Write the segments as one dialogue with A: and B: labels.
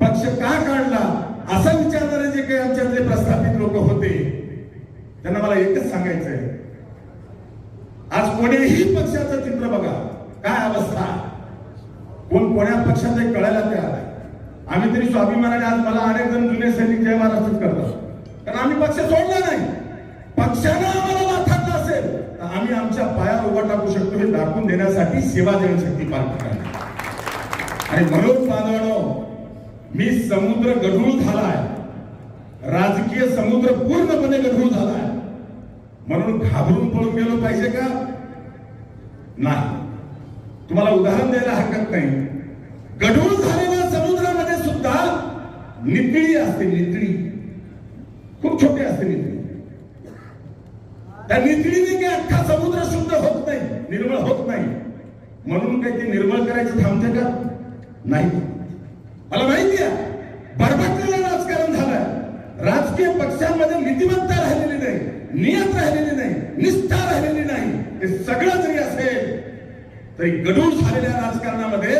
A: पक्ष का काढला? असा विचारणारे जे काही आमच्यातले प्रस्थापित लोक होते. त्यांना मला एकच सांगायचंय. आज कोणीही पक्षाचं चित्र बघा. काय अवस्था? कोण कोण्या पक्षात हे कळायला तयार आहे? आम्ही तरी स्वाभिमानाने आज मला अनेक जण जुने सैनिक जय महाराष्ट्रच करतात. कारण आम्ही पक्ष सोडला नाही. पक्षानं आम्हाला माथाडलं असेल तर आम्ही आमच्या पायावर उभा टाकू शकतो हे दाखवून देण्यासाठी सेवा जनशक्ती पार्टी आणि म्हणून बांधवानो मी समुद्र गढूळ झालाय. राजकीय समुद्र पूर्णपणे गढूळ झालाय. म्हणून घाबरून पळून गेलो पाहिजे का? नाही. तुम्हाला उदाहरण द्यायला हरकत नाही. गढूळ झालेल्या समुद्रामध्ये सुद्धा नितळी असते नितळी. खूप छोटी असते नितळी. त्या नितळीने काही अख्खा समुद्र शुद्ध होत नाही निर्मळ होत नाही. म्हणून काही ते निर्मळ करायचं थांबते का? नाही मला माहिती आहे बरबटलेलं राजकारण झालं राजकीय पक्षांमध्ये नीतिमत्ता राहिलेली नाही नियत राहिलेली नाही निष्ठा राहिलेली नाही. हे सगळं जरी असेल तरी गडूळ झालेल्या राजकारणामध्ये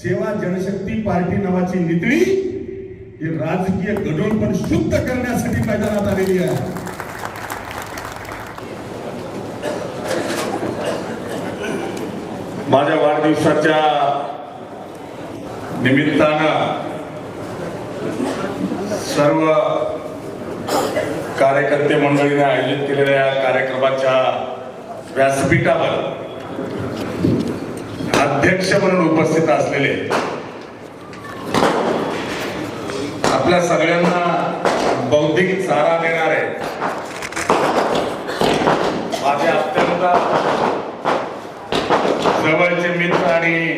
A: सेवा जनशक्ती पार्टी नावाची नितळी ही राजकीय गडूळ पण शुद्ध करण्यासाठी मैदानात आलेली आहे.
B: माझ्या वाढदिवसाच्या निमित्तानं सर्व कार्यकर्ते मंडळीने आयोजित केलेल्या या कार्यक्रमाच्या व्यासपीठावर अध्यक्ष म्हणून उपस्थित असलेले आपल्या सगळ्यांना बौद्धिक चारा देणारे माझे अत्यंत जवळचे मित्र आणि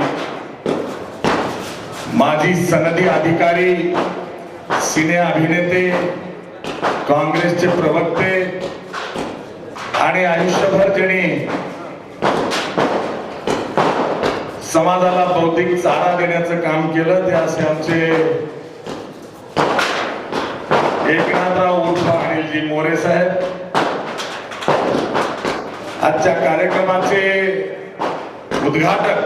B: माजी सनदी अधिकारी सिने अभिनेते काँग्रेसचे प्रवक्ते आणि आयुष्यभर ज्यांनी समाजाला बौद्धिक चारा देण्याचं काम केलं ते असे आमचे एकनाथराव उर्फ अनिलजी मोरे साहेब. आजच्या कार्यक्रमाचे उद्घाटक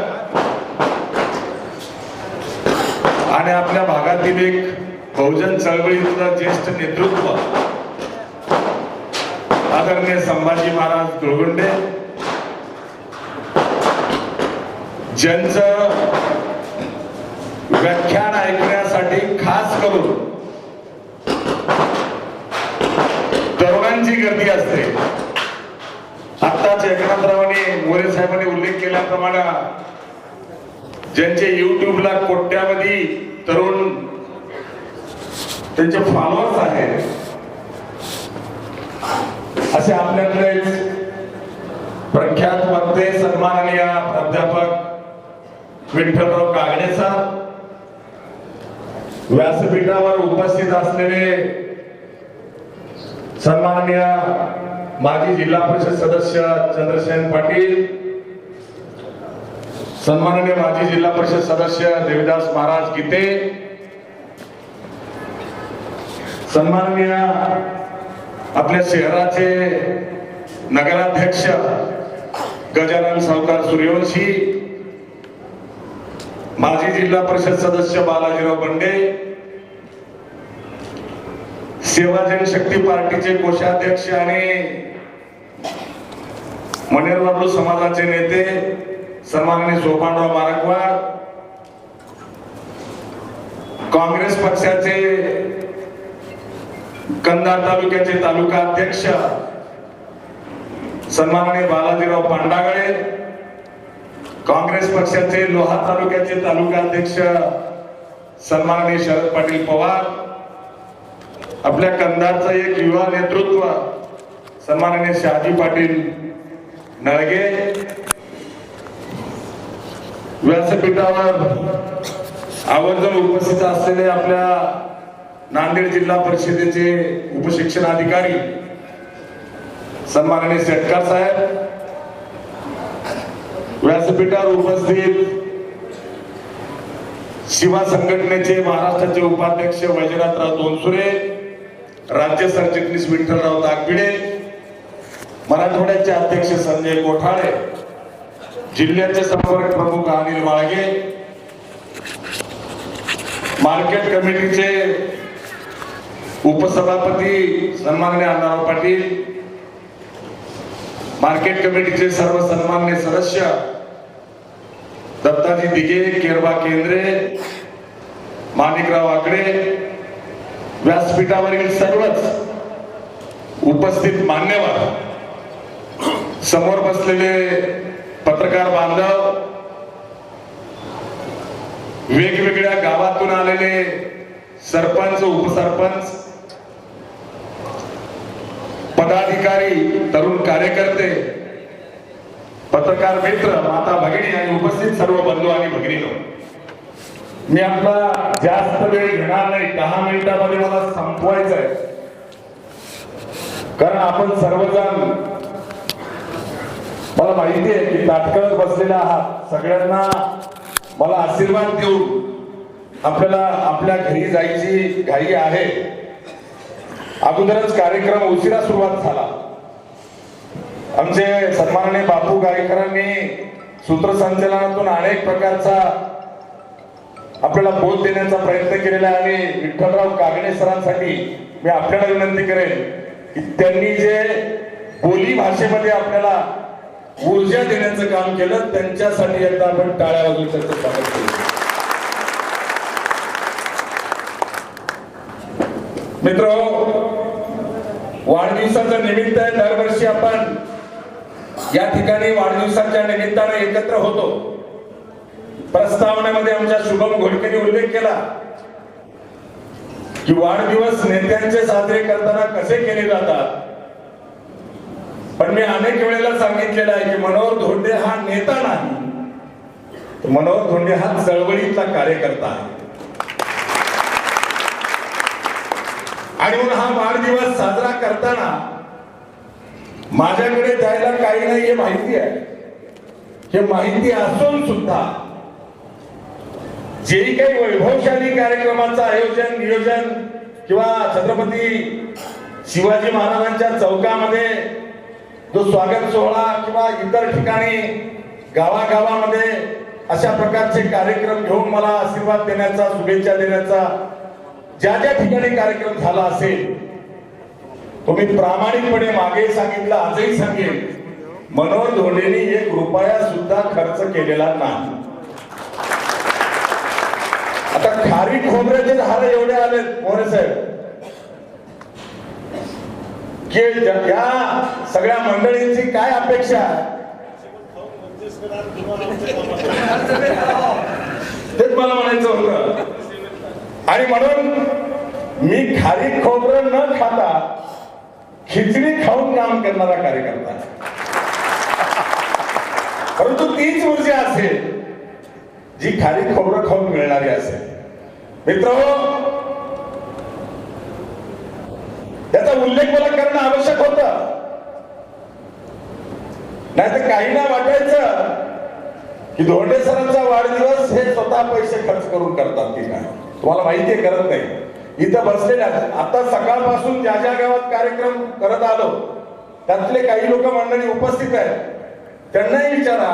B: आणि आपल्या भागातील एक बहुजन चळवळीतलं ज्येष्ठ नेतृत्व आदरणीय संभाजी महाराज गुळगुंडे ज्यांचं व्याख्यान ऐकण्यासाठी खास करून तरुणांची गर्दी असते. आत्ताच एकनाथरावांनी मोरे साहेबांनी उल्लेख केल्याप्रमाणे ज्यांचे युट्यूबला कोट्यावधी तरुण त्यांचे फॉलोअर्स आहेत. असे आपल्याकडे प्रख्यात वक्ते सन्माननीय प्राध्यापक विठ्ठलराव कागडे सर व्यासपीठावर उपस्थित असलेले सन्माननीय माजी जिल्हा परिषद सदस्य चंद्रसेन पाटील सन्माननीय माजी जिल्हा परिषद सदस्य देविदास महाराज गीते सन्माननीय आपल्या शहराचे नगराध्यक्ष गजानन सावकार सूर्यवंशी माजी जिल्हा परिषद सदस्य बालाजीराव बंडे सेवा जनशक्ती पार्टीचे कोषाध्यक्ष आणि मनेरवाडू समाजाचे नेते सन्माननीय सोपानराव मारकवाड काँग्रेस पक्षाचे कंधार तालुक्याचे तालुका अध्यक्ष सन्माननीय बालाजीराव पांडागळे काँग्रेस पक्षाचे लोहा तालुक्याचे तालुका अध्यक्ष सन्माननीय शरद पाटील पवार आपल्या कंधारचं एक युवा नेतृत्व सन्माननीय शहाजी पाटील नळगे व्यासपीठावर आवर्जून उपस्थित असलेले आपल्या नांदेड जिल्हा परिषदेचे उपशिक्षणाधिकारी सन्माननीय शेटकर साहेब व्यासपीठावर उपस्थित शिवा संघटनेचे महाराष्ट्राचे उपाध्यक्ष वैजनाथराव दोनसुरे राज्य सरचिटणीस विठ्ठलराव ताकबिडे मराठवाड्याचे अध्यक्ष संजय कोठाळे जिल्ह्याचे संपर्क प्रमुख अनिल माळगे मार्केट कमिटीचे उपसभापती सन्माननीय अण्णाराव पाटील मार्केट कमिटीचे सर्व सन्मान्य सदस्य दत्ताजी दिघे केरबा केंद्रे माणिकराव आकडे व्यासपीठावरील सर्वच उपस्थित मान्यवर समोर बसलेले पत्रकार बांधव वेगवेगळ्या गावातून आलेले सरपंच उपसरपंच पदाधिकारी तरुण कार्यकर्ते पत्रकार मित्र माता भगिनी आणि उपस्थित सर्व बंधू आणि भगिनीनो. मी आपला जास्त वेळ घेणार नाही दहा मिनिटामध्ये मला संपवायचं आहे कारण आपण सर्वजण मला माहिती आहे की ताटकळत बसलेला आहात. सगळ्यांना मला आशीर्वाद देऊन आपल्याला आपल्या घरी जायची घाई आहे. अगोदरच कार्यक्रम उशिरा सुरुवात झाला. आमचे सन्माननीय बापू गायकरांनी सूत्रसंचलनातून अनेक प्रकारचा आपल्याला बोध देण्याचा प्रयत्न केलेला आहे आणि विठ्ठलराव कागणे सरांसाठी मी आपल्याला विनंती करेन की त्यांनी जे बोली भाषेमध्ये आपल्याला ऊर्जा देण्याचं काम केलं त्यांच्यासाठी एकदा आपण टाळ्या वाजवून त्यांचं स्वागत केलं मित्र वाढदिवसाचं निमित्त दरवर्षी आपण या ठिकाणी वाढदिवसाच्या निमित्ताने एकत्र होतो. प्रस्तावनेमध्ये आमच्या शुभम घोडकेने उल्लेख केला की वाढदिवस नेत्यांचे साजरे करताना कसे केले जातात. पण मी अनेक वेळेला सांगितलेलं आहे की मनोहर धोंडे हा नेता नाही. मनोहर धोंडे हा चळवळीतला कार्यकर्ता आहे. आणि म्हणून हा वाढदिवस साजरा करताना माझ्याकडे जायला काही नाही हे माहिती आहे. हे माहिती असून सुद्धा जे काही वैभवशाली कार्यक्रमाचं आयोजन नियोजन किंवा छत्रपती शिवाजी महाराजांच्या चौकामध्ये जो स्वागत सोहळा किंवा इतर ठिकाणी गावागावामध्ये अशा प्रकारचे कार्यक्रम घेऊन मला आशीर्वाद देण्याचा शुभेच्छा देण्याचा ज्या ज्या ठिकाणी कार्यक्रम झाला असेल तुम्ही प्रामाणिकपणे मागे सांगितलं आजही सांगेल मनोहर धोंडेनी एक रुपया सुद्धा खर्च केलेला नाही. आता खारी खोबऱ्याचे हार एवढे आले मोरे साहेब. की या सगळ्या मंडळींची काय अपेक्षा तेच मला म्हणायचं होतं. आणि म्हणून मी खारी खोबरं न खाता खिचडी खाऊन काम करणारा कार्यकर्ता. परंतु तीच ऊर्जा असेल जी खारी खोबरं खाऊन मिळणारी असेल. मित्र त्याचा उल्लेख मला करणं आवश्यक होत. नाही तर काहींना वाटायचं की धोंडे सरांचा वाढदिवस हे स्वतः पैसे खर्च करून करतात की काय? तुम्हाला माहिती आहे करत नाही. इथं बसलेल्या आता सकाळपासून ज्या ज्या गावात कार्यक्रम करत आलो त्यातले काही लोक मंडळी उपस्थित आहेत. त्यांनाही विचारा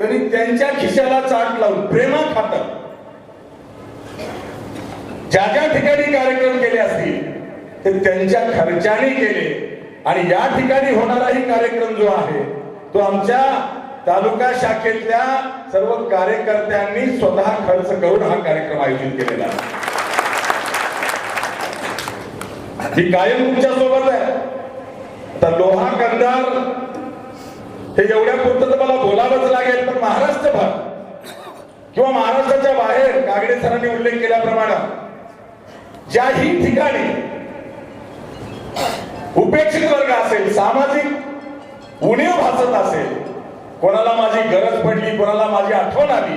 B: तरी त्यांच्या खिशाला चाट लावून प्रेमा खात. ज्या ज्या ठिकाणी कार्यक्रम केले असतील ते त्यांच्या खर्चाने केले. आणि या ठिकाणी होणाराही कार्यक्रम जो आहे तो आमच्या तालुका शाखेतल्या सर्व कार्यकर्त्यांनी स्वतः खर्च करून हा कार्यक्रम आयोजित केलेला ही कायम तुमच्यासोबत आहे. तर लोहा कंदार हे एवढ्या पुरतं तर मला बोलावंच लागेल पण महाराष्ट्रभर किंवा महाराष्ट्राच्या बाहेर कागडे सरांनी उल्लेख केल्याप्रमाणे ज्याही ठिकाणी उपेक्षित वर्ग असेल सामाजिक उणीव भासत असेल कोणाला माझी गरज पडली कोणाला माझी आठवण आली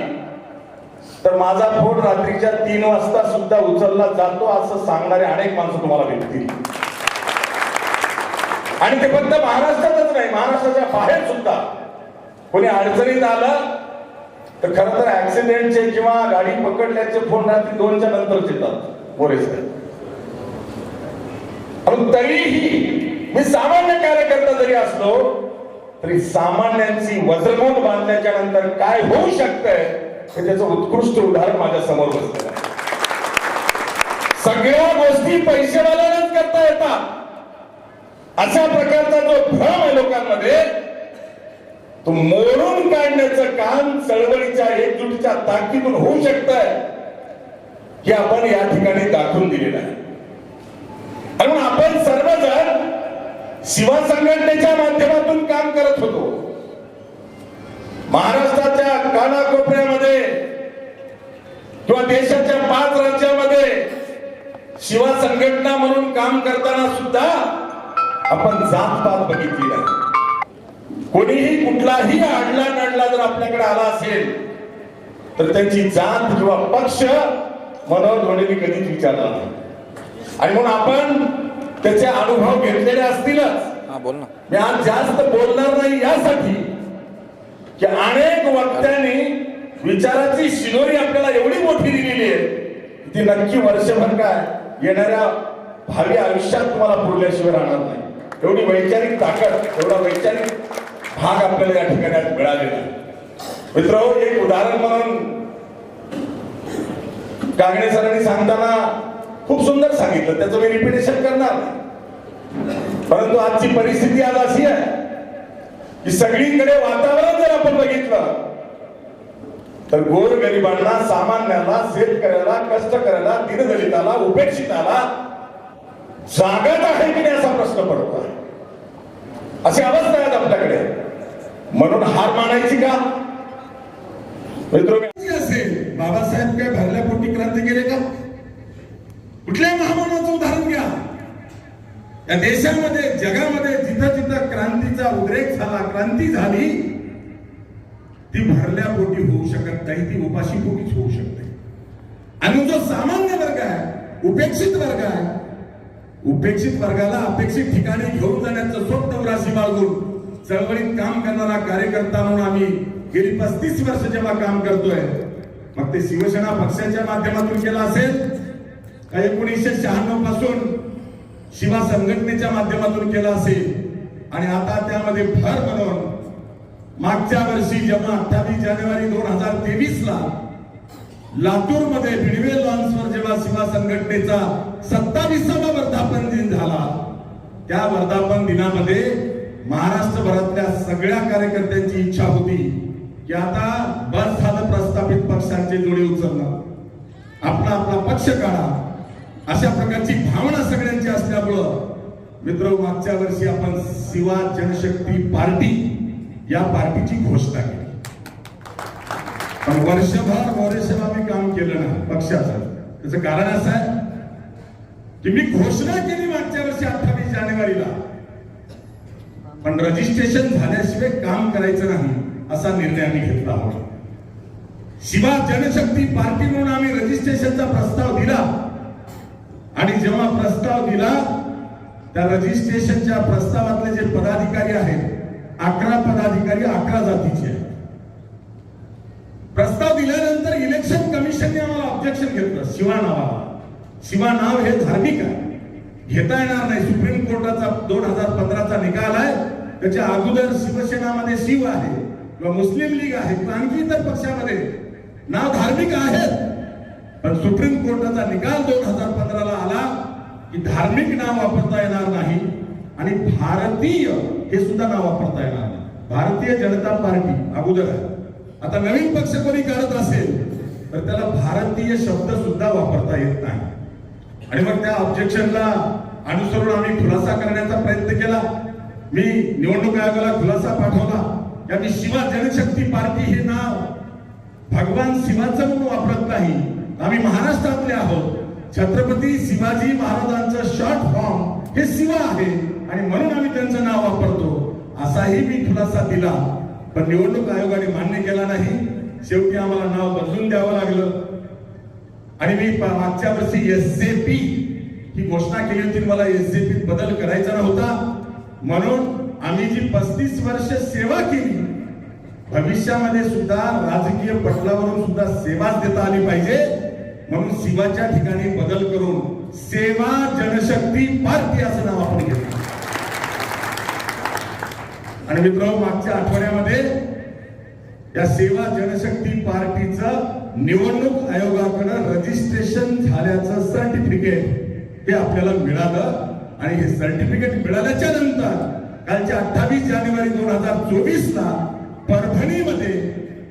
B: तर माझा फोन रात्रीच्या तीन वाजता सुद्धा उचलला जातो असं सांगणारे अनेक माणसं तुम्हाला भेटतील. आणि ते फक्त महाराष्ट्रातच नाही महाराष्ट्राच्या बाहेर सुद्धा. कोणी अडचणीत आलं तर खर तर ऍक्सिडेंटचे किंवा गाडी पकडल्याचे फोन रात्री दोनच्या नंतरच येतात मोरे साहेब. तरीही मी सामान्य कार्यकर्ता जरी असलो तरी सामान्यांची वज्रमोट बांधल्याच्या नंतर काय होऊ शकतंय हे त्याचं उत्कृष्ट उदाहरण माझ्यासमोर बसलेलं आहे. सगळ्या गोष्टी पैसेवाल्यालाच करता येतात. अशा प्रकारचा जो भ्रम आहे लोकांमध्ये तो मोडून काढण्याचं काम चळवळीच्या एकजुटीच्या ताकदीतून होऊ शकत हे आपण या ठिकाणी दाखवून दिलेलं आहे. आणि म्हणून आपण शिवा संघटनेच्या माध्यमातून काम करत होतो. महाराष्ट्राच्या कानाकोपऱ्यामध्ये किंवा देशाच्या पाच राज्यामध्ये शिवा संघटना म्हणून काम करताना सुद्धा आपण जात पात बघितली नाही. कोणीही कुठलाही आडला नडला जर आपल्याकडे आला असेल तर त्यांची जात किंवा पक्ष मनोहर धोंडेंनी कधीच विचारला नाही. आणि म्हणून आपण त्याचे अनुभव घेतलेले असतीलच.
C: हा बोल ना.
B: मी आज जास्त बोलणार नाही यासाठी की अनेक वक्त्यांनी विचाराची शिदोरी आपल्याला एवढी मोठी दिलेली आहे ती नक्की वर्षभर काय येणाऱ्या भावी आयुष्यात तुम्हाला पुरल्याशिवाय राहणार नाही. एवढी वैचारिक ताकद एवढा वैचारिक भाग आपल्याला या ठिकाणी आज मिळालेला मित्र एक उदाहरण म्हणून कागणे सरांनी सांगताना खूप सुंदर सांगितलं. त्याचं मी रिपिटेशन करणार नाही. परंतु आजची परिस्थिती आज अशी आहे की सगळीकडे वातावरण जर आपण बघितलं तर गोर गरिबांना सामान्याला शेतकऱ्याला कष्टकऱ्याला दिनदलिताला उपेक्षिताला जागत आहे की नाही असा प्रश्न पडतो अशी अवस्था आहेत आपल्याकडे. म्हणून हार मानायची का? मित्र
A: असेल. बाबासाहेब काय भरल्या पोटी क्रांती केली का? कुठल्या महामानाचं उदाहरण घ्या. या देशामध्ये जगामध्ये जिथं जिथं क्रांतीचा उद्रेक झाला क्रांती झाली ती भरल्या पोटी होऊ शकत नाही ती उपाशी पोटीच होऊ शकते आणि जो सामान्य वर्ग आहे उपेक्षित वर्ग आहे उपेक्षित वर्गाला अपेक्षित ठिकाणी घेऊन जाण्याचं स्वप्न उराशी बाळगून चळवळीत काम करणारा कार्यकर्ता म्हणून आम्ही गेली पस्तीस वर्ष जेव्हा काम करतोय मग ते शिवसेना पक्षाच्या माध्यमातून केलं असेल का एकोणीसशे शहाण्णवपासून शिवा संघटनेच्या माध्यमातून केला असेल. आणि आता त्यामध्ये भर म्हणून मागच्या वर्षी जेव्हा अठ्ठावीस जानेवारी दोन हजार तेवीस ला लातूरमध्ये भिडवे लॉन्सवर जेव्हा शिवा संघटनेचा सत्तावीसावा वर्धापन दिन झाला त्या वर्धापन दिनामध्ये महाराष्ट्रभरातल्या सगळ्या कार्यकर्त्यांची इच्छा होती की आता बस झालं प्रस्थापित पक्षांचे जोडे उचलणं. आपला आपला पक्ष काढा. अशा प्रकारची भावना सगळ्यांची असल्यामुळं मित्र मागच्या वर्षी आपण शिवा जनशक्ती पार्टी या पार्टीची घोषणा केली. पण वर्षभर मोरेसेवा आम्ही काम केलं ना पक्षाचं. त्याचं कारण असं आहे की मी घोषणा केली मागच्या वर्षी अठ्ठावीस जानेवारीला. पण रजिस्ट्रेशन झाल्याशिवाय काम करायचं नाही असा निर्णय आम्ही घेतला होता. शिवा जनशक्ती पार्टी म्हणून आम्ही रजिस्ट्रेशनचा प्रस्ताव दिला. आणि जेव्हा प्रस्ताव दिला त्या रजिस्ट्रेशनच्या प्रस्तावातले जे पदाधिकारी आहेत अकरा पदाधिकारी अकरा जातीचे आहेत. प्रस्ताव दिल्यानंतर इलेक्शन कमिशनने आम्हाला ऑब्जेक्शन घेतलं. शिवा नावाला. शिवा नाव हे धार्मिक आहे. घेता येणार नाही. सुप्रीम कोर्टाचा दोन हजार पंधराचा निकाल आहे. त्याच्या अगोदर शिवसेनामध्ये शिव आहे. किंवा मुस्लिम लीग आहे. किंवा आणखी इतर पक्षामध्ये. नाव धार्मिक आहेत. पण सुप्रीम कोर्टाचा निकाल दोन हजार पंधराला आला की धार्मिक नाव वापरता येणार नाही आणि भारतीय हे सुद्धा नाव वापरता येणार नाही. भारतीय जनता पार्टी अगोदर आता नवीन पक्ष कोणी करत असेल तर त्याला भारतीय शब्द सुद्धा वापरता येत नाही. आणि मग त्या ऑब्जेक्शनला अनुसरून आम्ही खुलासा करण्याचा प्रयत्न केला. मी निवडणूक आयोगाला खुलासा पाठवला. की आम्ही शिवा जनशक्ती पार्टी हे नाव भगवान शिवाचं म्हणून वापरत नाही. आम्ही महाराष्ट्रातले आहोत. छत्रपती शिवाजी महाराजांचं शॉर्ट फॉर्म हे शिवा आहे. आणि म्हणून आम्ही त्यांचं नाव वापरतो. असाही मी खुलासा दिला. पण निवडणूक आयोगाने मान्य केला नाही. शेवटी आम्हाला नाव बदलून द्यावं लागलं. आणि मी मागच्या वर्षी एस पी ही घोषणा केली होती. मला एस बदल करायचा नव्हता. म्हणून आम्ही जी पस्तीस वर्ष सेवा केली भविष्यामध्ये सुद्धा राजकीय पटलावरून सुद्धा सेवाच देता आली पाहिजे. म्हणून शिवाच्या ठिकाणी बदल करून सेवा जनशक्ती पार्टी असं नाव आपण घेतलं आणि मित्र मागच्या आठवड्यामध्ये या सेवा जनशक्ती पार्टीचं निवडणूक आयोगाकडे रजिस्ट्रेशन झाल्याचं सर्टिफिकेट सर्टिफिकेट हे आपल्याला मिळालं. आणि हे सर्टिफिकेट मिळाल्याच्या नंतर कालच्या अठ्ठावीस जानेवारी दोन हजार चोवीस ला परभणीमध्ये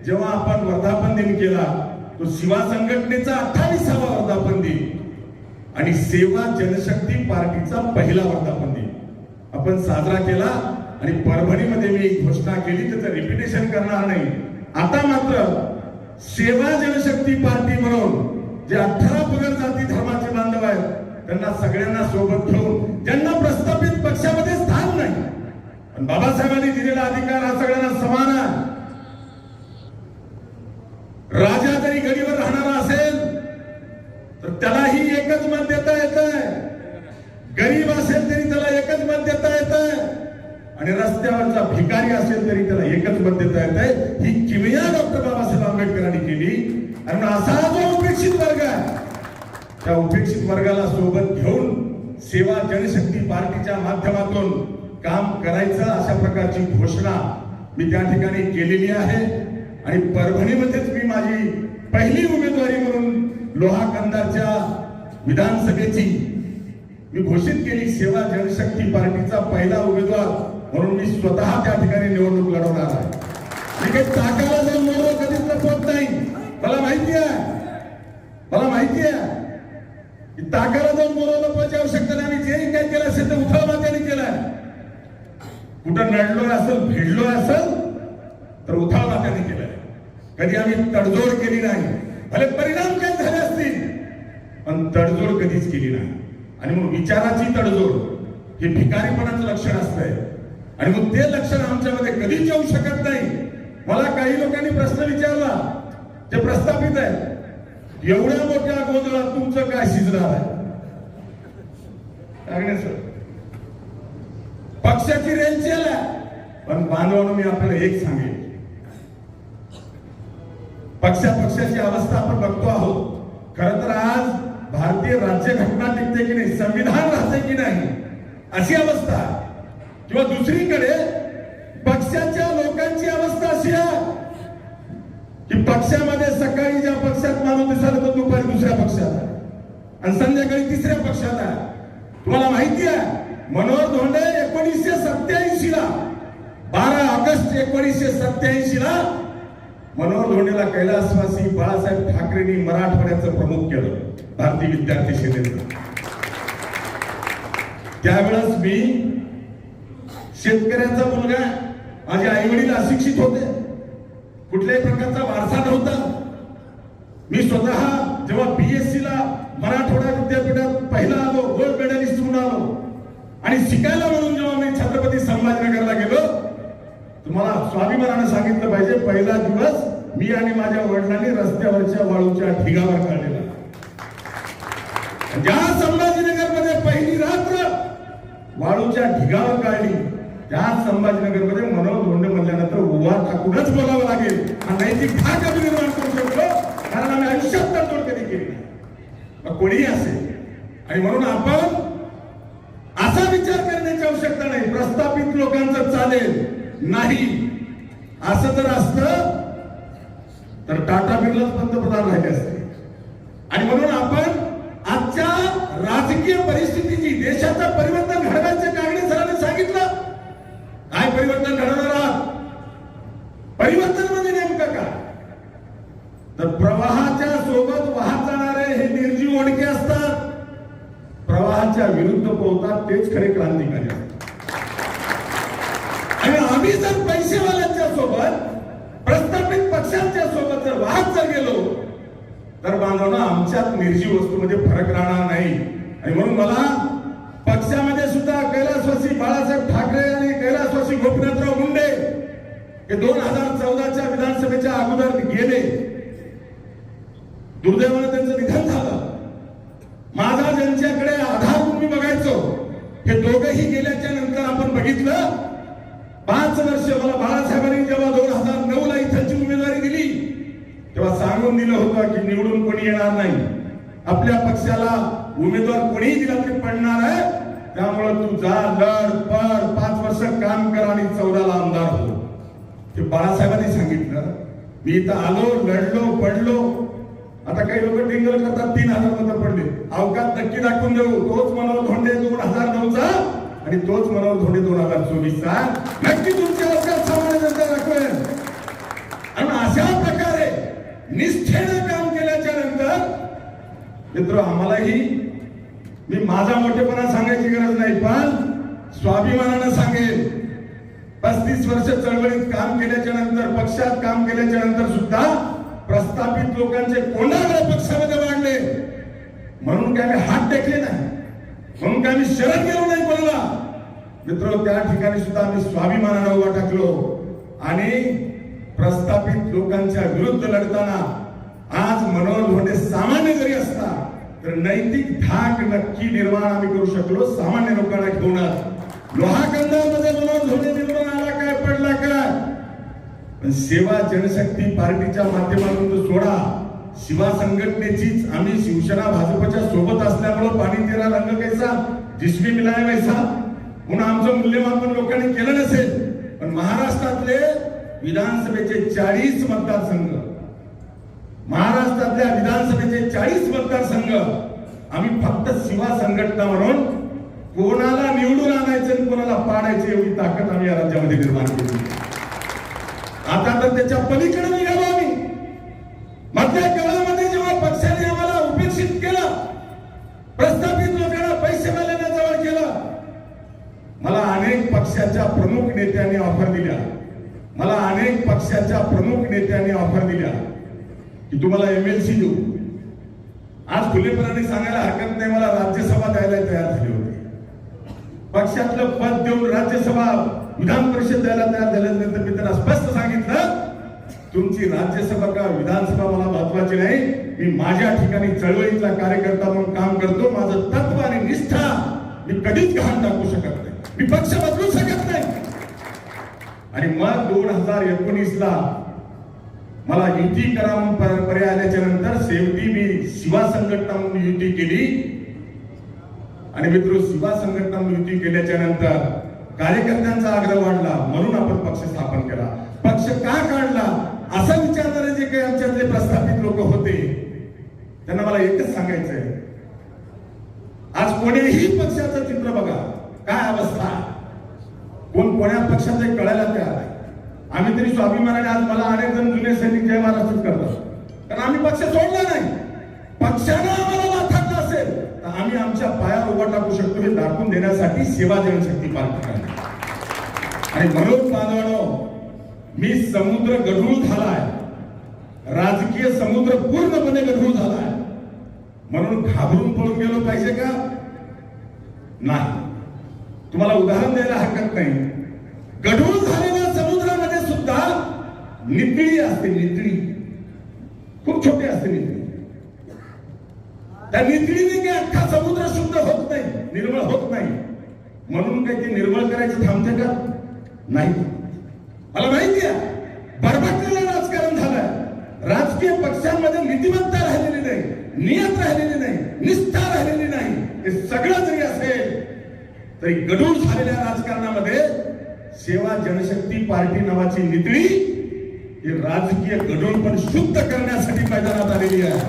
A: जेव्हा आपण वर्धापन दिन केला तो शिवा संघटनेचा अठ्ठावीसावा वर्धापन दिन आणि सेवा जनशक्ती पार्टीचा पहिला वर्धापन दिन. आपण साजरा केला आणि परभणीमध्ये मी एक घोषणा केली त्याचं रिपिटेशन करणार नाही. आता मात्र सेवा जनशक्ती पार्टी म्हणून जे अठरा पगड जाती धर्माचे बांधव आहेत त्यांना सगळ्यांना सोबत घेऊन ज्यांना प्रस्थापित पक्षामध्ये स्थान नाही पण बाबासाहेबांनी दिलेला अधिकार हा सगळ्यांना समान आहे राजा जरी गडीवर राहणारा असेल तर त्यालाही एकच मत देता येत गरीब असेल तरी त्याला एकच मत देता येत आणि रस्त्यावरचा भिकारी असेल तरी त्याला एकच मत देता येत ही किमया डॉक्टर बाबासाहेब आंबेडकरांनी केली. आणि असा जो उपेक्षित वर्ग आहे त्या उपेक्षित वर्गाला सोबत घेऊन सेवा जनशक्ती पार्टीच्या माध्यमातून काम करायचं अशा प्रकारची घोषणा मी त्या ठिकाणी केलेली आहे. आणि परभणीमध्येच मी माझी पहिली उमेदवारी म्हणून लोहा कंदारच्या विधानसभेची मी घोषित केली सेवा जनशक्ती पार्टीचा पहिला उमेदवार. म्हणून मी स्वतः त्या ठिकाणी निवडणूक लढवणार आहे. मी काही चाकाला जाऊन मला कधीच लपवत नाही. मला माहिती आहे. मला माहिती आहे. की ताकाला जाऊन मोरो लपवायची आवश्यकता नाही. आम्ही जे काही केलं असेल ते उथळ मात्याने केलंय. कुठं नडलोय असेल भिडलोय असेल तर उथळ मात्याने केलंय. कधी आम्ही तडजोड केली नाही. भले परिणाम काय झाले असतील पण तडजोड कधीच केली नाही. आणि मग विचाराची तडजोड हे भिकारीपणाचं लक्षण असतंय. आणि मग ते लक्षण आमच्यामध्ये कधीच येऊ शकत नाही. मला काही लोकांनी प्रश्न विचारला ते प्रस्थापित आहे एवढ्या मोठ्या गोंधळात तुमचं काय शिजणार आहे? सर. पक्षाची रेलचेल आहे. पण बांधवानं मी आपल्याला एक सांगेन. पक्षा पक्षाची अवस्था आपण बघतो आहोत. खर तर आज भारतीय राज्यघटना टिकते की नाही? संविधान राहते की नाही? अशी अवस्था आहे. किंवा दुसरीकडे पक्षाच्या लोकांची अवस्था अशी आहे की पक्षामध्ये सकाळी ज्या पक्षात माणूस दिसला तो दुपारी दुसऱ्या पक्षात आहे. आणि संध्याकाळी तिसऱ्या पक्षात आहे. तुम्हाला माहिती आहे मनोहर धोंडे एकोणीसशे सत्याऐंशी ला बारा ऑगस्ट एकोणीसशे सत्याऐंशी ला मनोहर धोंडेला कैलासवासी बाळासाहेब ठाकरेंनी मराठवाड्याचं प्रमुख केलं भारतीय विद्यार्थी सेनेचं. त्यावेळेस मी शेतकऱ्याचा मुलगा माझे आई वडील अशिक्षित होते. कुठल्याही प्रकारचा वारसा नव्हता. मी स्वतः जेव्हा बीएससी ला मराठवाडा विद्यापीठात पहिला आलो गोल्ड मेडलिस्ट म्हणून आलो आणि शिकायला म्हणून जेव्हा मी छत्रपती संभाजीनगरला गेलो तुम्हाला स्वाभिमानानं सांगितलं पाहिजे पहिला दिवस मी आणि माझ्या वडिलांनी रस्त्यावरच्या वाळूच्या ठिगावर काढलेला. ज्या संभाजीनगरमध्ये पहिली रात्र वाळूच्या ढिगावर काढली त्या संभाजीनगरमध्ये मनोहर धोंडे म्हणल्यानंतर उभा टाकूनच बोलावं लागेल. आणि नैतिक भाग आम्ही निर्माण करू शकलो कारण आम्ही आयुष्यात तडजोड कधी केली नाही. मग कोणीही असेल. आणि म्हणून आपण असा विचार करण्याची आवश्यकता नाही. प्रस्थापित लोकांचं चालेल. नाही. असं जर असतं तर टाटा बिर्लाच पंतप्रधान राहिले असते. आणि म्हणून आपण आजच्या राजकीय परिस्थितीची देशाचं परिवर्तन घडवायचं कागडे सरांनी सांगितलं काय परिवर्तन घडवणार आहात परिवर्तन म्हणजे नेमकं काय तर प्रवाहाच्या सोबत वाहत जाणारे हे निर्जीव ओढके असतात प्रवाहाच्या विरुद्ध पोहतात तेच खरे क्रांतिकारी असतात आणि आम्ही जर पैसेवाल्यांच्या सोबत प्रस्थापित पक्षांच्या सोबत जर वाहत जर गेलो तर बांधवांना आमच्यात निर्जीव वस्तूमध्ये फरक राहणार नाही आणि म्हणून मला पक्षामध्ये सुद्धा कैलासवासी बाळासाहेब ठाकरे आणि कैलासवासी गोपीनाथराव मुंडे हे दोन हजार चौदाच्या विधानसभेच्या अगोदर गेले दुर्दैवानं त्यांचं निधन झालं माझा ज्यांच्याकडे आधार म्हणून मी बघायचो हे दोघंही गेल्याच्यानंतर आपण बघितलं पाच वर्ष मला बाळासाहेबांनी जेव्हा दोन हजार नऊ ला इथंची उमेदवारी दिली तेव्हा सांगून दिलं होतं की निवडून कोणी येणार नाही. आपल्या पक्षाला उमेदवार कोणीही दिला तरी पडणार आहे. त्यामुळे तू जा लढ पड पाच वर्ष काम कर आणि चौदाला आमदार हो. ते बाळासाहेबांनी सांगितलं. मी इथं आलो लढलो पडलो. आता काही लोक टिंगल करतात तीन हजार मत पडले. अवकाश नक्की दाखवून देऊ. तोच मनोहर धोंडे दोन हजार नऊचा आणि तोच मनोहर धोंडे दोन हजार चोवीसचा नक्की तुमच्या अवकात सामान्य जनता दाखवेल. आणि अशा प्रकारे निष्ठेनं काम केल्याच्यानंतर मित्र आम्हालाही मी माझा मोठेपणा सांगायची गरज नाही पण स्वाभिमानानं सांगेल पस्तीस वर्ष चळवळीत काम केल्याच्यानंतर पक्षात काम केल्याच्यानंतर सुद्धा प्रस्थापित लोकांचे कोणाला पक्षामध्ये वाढले. म्हणून काय हात टेकले नाही. म्हणून काय आम्ही शरण गेलो नाही कोणाला. मित्र त्या ठिकाणी सुद्धा आम्ही स्वाभिमानाला उभा टाकलो आणि प्रस्थापित लोकांच्या विरुद्ध लढताना आज मनोहर धोंडे सामान्य जरी असता तर नैतिक धाक नक्की निर्माण आम्ही करू शकलो सामान्य लोकांना घेऊनच लोहाकंदामध्ये मनोहर धोंडे निर्माण आला काय पडला काय? पण सेवा जनशक्ती पार्टीच्या माध्यमातून तो सोडा. शिवा संघटनेचीच आम्ही शिवसेना भाजपच्या सोबत असल्यामुळं पाणी तेरा रंग कैसा जिसमी मिलाय वैसा. म्हणून आमचं मूल्यमापन लोकांनी केलं नसेल पण महाराष्ट्रातले विधानसभेचे चाळीस मतदारसंघ महाराष्ट्रातल्या विधानसभेचे चाळीस मतदारसंघ आम्ही फक्त शिवा संघटना म्हणून कोणाला निवडून आणायचं आणि कोणाला पाडायचं एवढी ताकद आम्ही या राज्यामध्ये निर्माण केली. आता तर त्याच्या पलीकडे नेत्यांनी ऑफर दिल्या. मला अनेक पक्षाच्या प्रमुख नेत्यांनी ऑफर दिल्या. की तुम्हाला एमएलसी देऊ. आज खुलेपणाने सांगायला हरकत नाही मला राज्यसभा द्यायला तयार झाली होती. पक्षातलं पद देऊन राज्यसभा विधान परिषद द्यायला तयार झाल्यानंतर मी त्यांना स्पष्ट सांगितलं तुमची राज्यसभा का विधानसभा मला महत्वाची नाही? मी माझ्या ठिकाणी चळवळीतला कार्यकर्ता म्हणून काम करतो माझं तत्व आणि निष्ठा मी कधीच घाण टाकू शकत नाही. मी पक्ष बदलू शकत नाही. आणि मग दोन हजार एकोणीसला मला युती करा म्हणून पर्याय आल्याच्यानंतर शेवटी मी शिवा संघटना म्हणून युती केली. आणि मित्र शिवा संघटना म्हणून युती केल्याच्यानंतर कार्यकर्त्यांचा आग्रह वाढला म्हणून आपण पक्ष स्थापन केला. पक्ष का काढला? असं विचारणारे जे काही आमच्यातले प्रस्थापित लोक होते. त्यांना मला एकच सांगायचंय. आज कोणीही पक्षाचं चित्र बघा. काय अवस्था? कोण कोण्या पक्षात हे कळायला तयार आहे आम्ही तरी स्वाभिमानाने आज मला अनेक जण जुने सैनिक जय महाराष्ट्रच करतात कारण आम्ही पक्ष सोडला नाही. पक्षानं आम्हाला नाथाटलं असेल तर आम्ही आमच्या पायावर उभा टाकू शकतो हे दाखवून देण्यासाठी सेवा जनशक्ती पार्टी आणि म्हणून बांधवानो मी समुद्र गढूळ झालाय. राजकीय समुद्र पूर्णपणे गढूळ झालाय. म्हणून घाबरून पळून गेलो पाहिजे का? नाही. तुम्हाला उदाहरण द्यायला हरकत नाही. गढूळ झालेल्या समुद्रामध्ये सुद्धा नितळी असते नितळी. खूप छोटी असते नितळी. त्या नितळीने काही अख्खा समुद्र शुद्ध होत नाही निर्मळ होत नाही. म्हणून काही ते निर्मळ करायचं थांबते का? नाही. मला माहिती आहे बरबटलेलं राजकारण झालंय. राजकीय पक्षांमध्ये नीतिमत्ता राहिलेली नाही नियत राहिलेली नाही निष्ठा राहिलेली नाही. हे सगळं जरी असेल तरी गडूळ झालेल्या राजकारणामध्ये सेवा जनशक्ती पार्टी नावाची नितळी हे राजकीय गडूळ पण शुद्ध करण्यासाठी मैदानात आलेली आहे.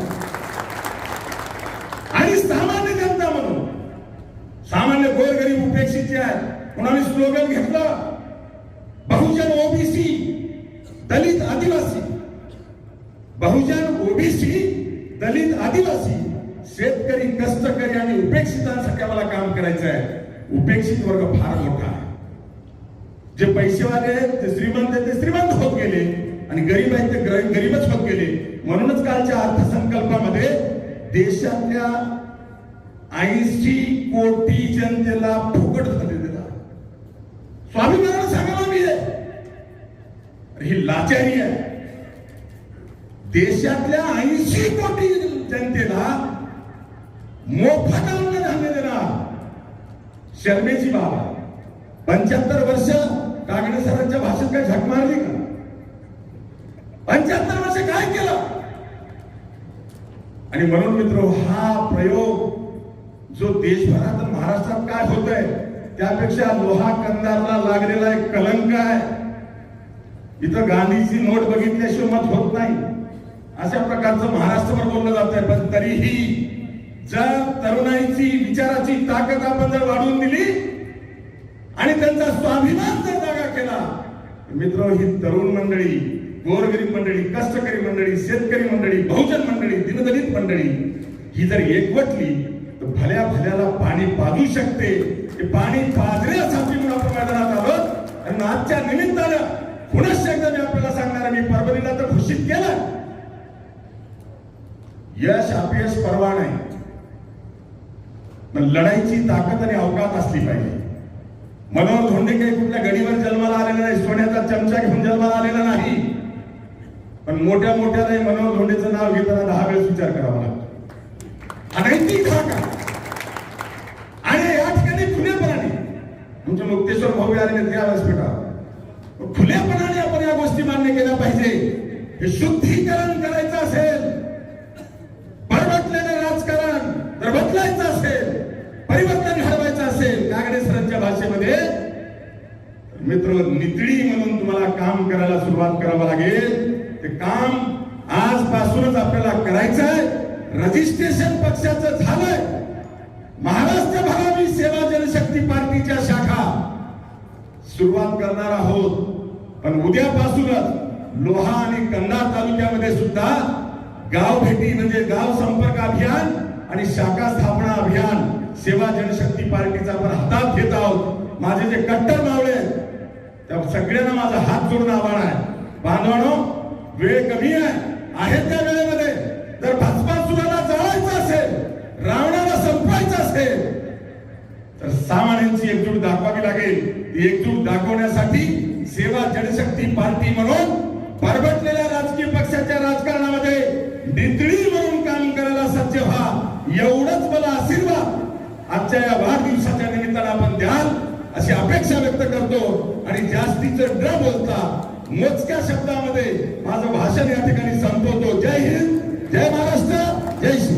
A: आणि सामान्य जनता म्हणून सामान्य गोरगरीब उपेक्षितचे आहे. म्हणून आम्ही स्लोगन घेतला? बहुजन ओबीसी दलित आदिवासी. बहुजन ओबीसी दलित आदिवासी. शेतकरी कष्टकरी आणि उपेक्षितांसाठी आम्हाला काम करायचं आहे. उपेक्षित वर्ग फार मोठा आहे. जे पैसेवाले ते श्रीमंत ते श्रीमंत होत गेले आणि गरीब आहेत ते गरीबच होत गेले. म्हणूनच कालच्या अर्थसंकल्पामध्ये देशातल्या ऐंशी कोटी जनतेला फुकट झाले दिला. स्वाभिमानानं सांगायला मी. आहे. ही लाचारी आहे. देशातल्या ऐंशी कोटी जनतेला मोफत अन्न शर्मेची बाब आहे. पंच्याहत्तर वर्ष कागडे सरांच्या भाषेत काय झक मारली का? पंच्याहत्तर वर्ष काय केलं? आणि म्हणून मित्र हा प्रयोग जो देशभरात महाराष्ट्रात काय होत आहे त्यापेक्षा लोहा कंदारला लागलेला एक कलंक आहे. इथं गांधीची नोट बघितल्याशिवाय मत होत नाही. अशा प्रकारचं महाराष्ट्रभर बोललं जात आहे पण तरीही जर तरुणाईची विचाराची ताकद आपण जर वाढवून दिली आणि त्यांचा स्वाभिमान जर जागा केला मित्र ही तरुण मंडळी गोरगरीब मंडळी कष्टकरी मंडळी शेतकरी मंडळी बहुजन मंडळी दिनदलित मंडळी ही जर एकवटली तर भल्या भल्याला पाणी पाजू शकते. ते पाणी पाजण्यासाठी म्हणून आपण मैदानात आलो. आणि आजच्या निमित्तानं पुनश्च एकदा मी आपल्याला सांगणार मी परभणीला तर घोषित केलं. यश अपयश परवा नाही. पण लढाईची ताकद आणि अवकात असली पाहिजे. मनोहर धोंडे काही कुठल्या गडीवर जन्माला आलेला नाही सोन्याचा चमचा घेऊन जन्माला आलेला नाही. पण मोठ्या मोठ्याने मनोहर धोंडेचं नाव घेताना दहा वेळेस विचार करावा लागतो. अनैतिक हा का आणि या ठिकाणी खुलेपणाने आमचे मुक्तेश्वर भाऊ आलेले त्या व्यासपीठावर. खुलेपणाने आपण या गोष्टी मान्य केल्या पाहिजे. हे शुद्धीकरण करायचं असेल परवटलेलं राजकारण तर बदलायचं असेल कागडे भाषेमध्ये मित्र नितळी म्हणून तुम्हाला काम करायला सुरुवात करावं लागेल. ते काम आजपासूनच आपल्याला करायचं आहे रजिस्ट्रेशन पक्षाचं झालंय. महाराष्ट्र भागावी सेवा जनशक्ती पार्टीच्या शाखा सुरुवात करणार आहोत. पण उद्यापासूनच लोहा आणि कंधार तालुक्यामध्ये सुद्धा गाव भेटी म्हणजे गाव संपर्क अभियान आणि शाखा स्थापना अभियान सेवा जनशक्ती पार्टीचा आपण हातात घेत आहोत. माझे जे कट्टर मावळे आहेत, त्या सगळ्यांना माझा हात जोडून आव्हान आहे. बांधवानो वेळ कमी आहे. आहे त्या वेळेमध्ये. जर भस्मासुराला जळायचं असेल रावणाला संपवायचं असेल तर सामान्यांची एकजूट दाखवावी लागेल. ती एकजूट दाखवण्यासाठी सेवा जनशक्ती पार्टी म्हणून परबटलेल्या राजकीय पक्षाच्या राजकारणामध्ये नितळी म्हणून काम करायला सज्ज व्हा. एवढंच मला आशीर्वाद. आजच्या या वाढदिवसाच्या निमित्तानं आपण द्याल अशी अपेक्षा व्यक्त करतो. आणि जास्तीच न बोलता मोजक्या शब्दामध्ये माझं भाषण या ठिकाणी संपवतो. जय हिंद जय महाराष्ट्र जय श्री